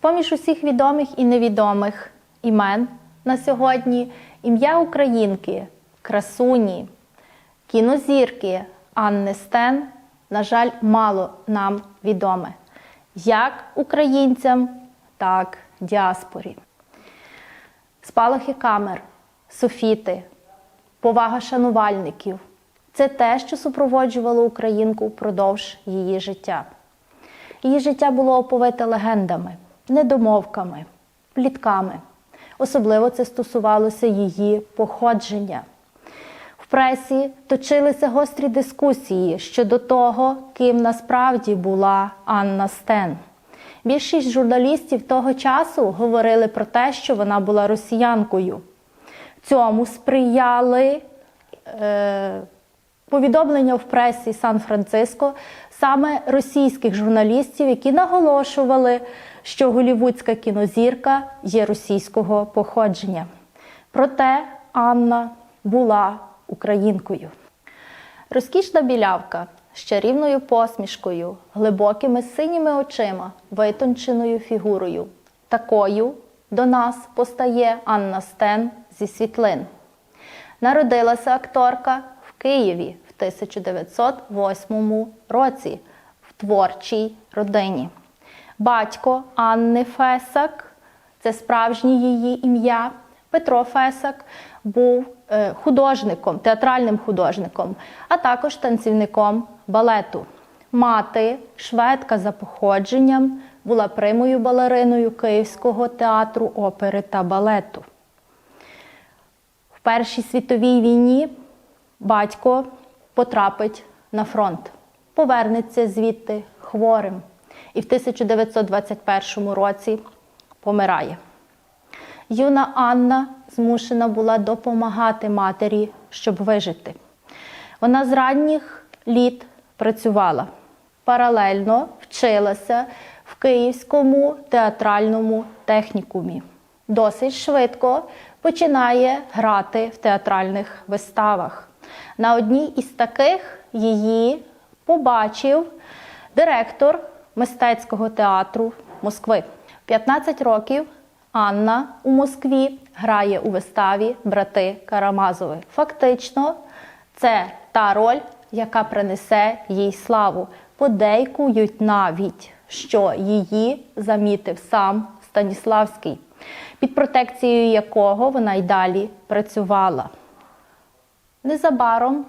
З-поміж усіх відомих і невідомих імен на сьогодні ім'я українки, красуні, кінозірки Анни Стен, на жаль, мало нам відоме. Як українцям, так діаспорі. Спалахи камер, софіти, повага шанувальників це те, що супроводжувало українку впродовж її життя. Її життя було оповите легендами, недомовками, плітками. Особливо це стосувалося її походження. В пресі точилися гострі дискусії щодо того, ким насправді була Анна Стен. Більшість журналістів того часу говорили про те, що вона була росіянкою. Цьому сприяли е, повідомлення в пресі Сан-Франциско саме російських журналістів, які наголошували, що голівудська кінозірка є російського походження. Проте Анна була українкою. Розкішна білявка з чарівною посмішкою, глибокими синіми очима, витонченою фігурою. Такою до нас постає Анна Стен зі світлин. Народилася акторка в Києві 1908 році в творчій родині. Батько Анни Фесак, це справжнє її ім'я. Петро Фесак був е, художником, театральним художником, а також танцівником балету. Мати, шведка за походженням, була примою балериною Київського театру опери та балету. В Першій світовій війні батько потрапить на фронт, повернеться звідти хворим і в 1921 році помирає. Юна Анна змушена була допомагати матері, щоб вижити. Вона з ранніх літ працювала, паралельно вчилася в Київському театральному технікумі. Досить швидко починає грати в театральних виставах. На одній із таких її побачив директор мистецького театру Москви. 15 років Анна у Москві грає у виставі Брати Карамазови. Фактично, це та роль, яка принесе їй славу. Подейкують навіть, що її замітив сам Станіславський, під протекцією якого вона й далі працювала. Незабаром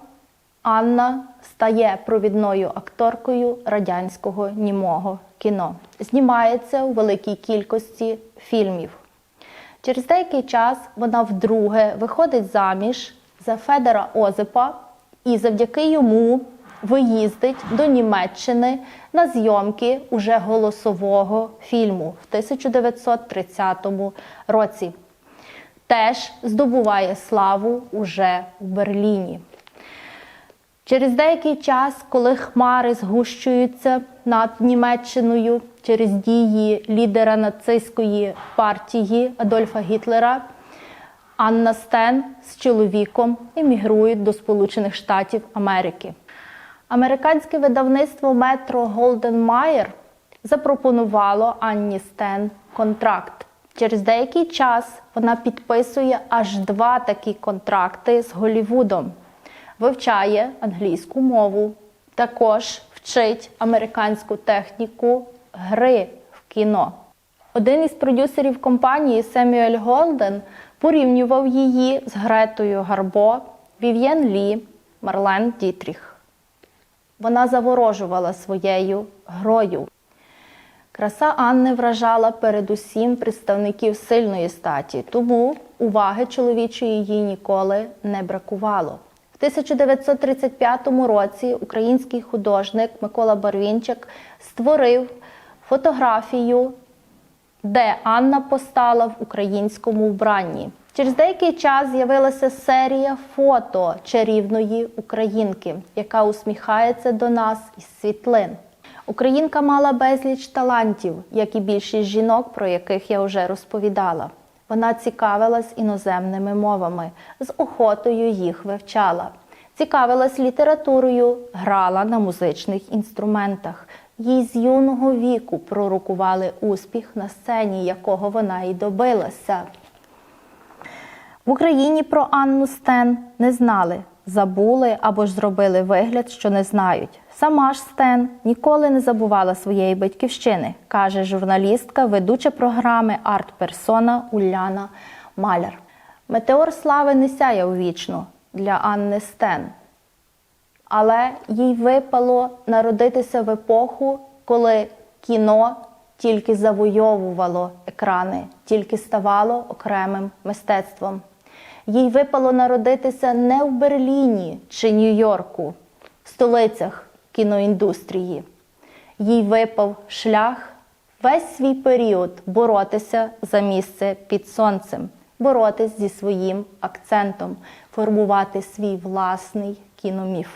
Анна стає провідною акторкою радянського німого кіно. Знімається у великій кількості фільмів. Через деякий час вона вдруге виходить заміж за Федора Озипа і завдяки йому виїздить до Німеччини на зйомки уже голосового фільму в 1930 році. Теж здобуває славу уже у Берліні. Через деякий час, коли хмари згущуються над Німеччиною через дії лідера нацистської партії Адольфа Гітлера, Анна Стен з чоловіком емігрують до Сполучених Штатів Америки. Американське видавництво Метро Голден Майер запропонувало Анні Стен контракт. Через деякий час вона підписує аж два такі контракти з Голлівудом вивчає англійську мову, також вчить американську техніку гри в кіно. Один із продюсерів компанії Семюель Голден порівнював її з Гретою Гарбо, Вів'єн Лі, Марлен Дітріх. Вона заворожувала своєю грою. Краса Анни вражала передусім представників сильної статі, тому уваги чоловічої їй ніколи не бракувало. В 1935 році український художник Микола Барвінчик створив фотографію, де Анна постала в українському вбранні. Через деякий час з'явилася серія фото чарівної українки, яка усміхається до нас із світлин. Українка мала безліч талантів, як і більшість жінок, про яких я вже розповідала. Вона цікавилась іноземними мовами, з охотою їх вивчала. Цікавилась літературою, грала на музичних інструментах. Їй з юного віку пророкували успіх на сцені, якого вона й добилася. В Україні про Анну Стен не знали, забули або ж зробили вигляд, що не знають. Сама ж Стен ніколи не забувала своєї батьківщини, каже журналістка, ведуча програми Арт-персона Уляна Маляр. Метеор слави не сяяв вічно для Анни Стен, але їй випало народитися в епоху, коли кіно тільки завойовувало екрани, тільки ставало окремим мистецтвом. Їй випало народитися не в Берліні чи Нью-Йорку, столицях кіноіндустрії. Їй випав шлях весь свій період боротися за місце під сонцем, боротись зі своїм акцентом, формувати свій власний кіноміф.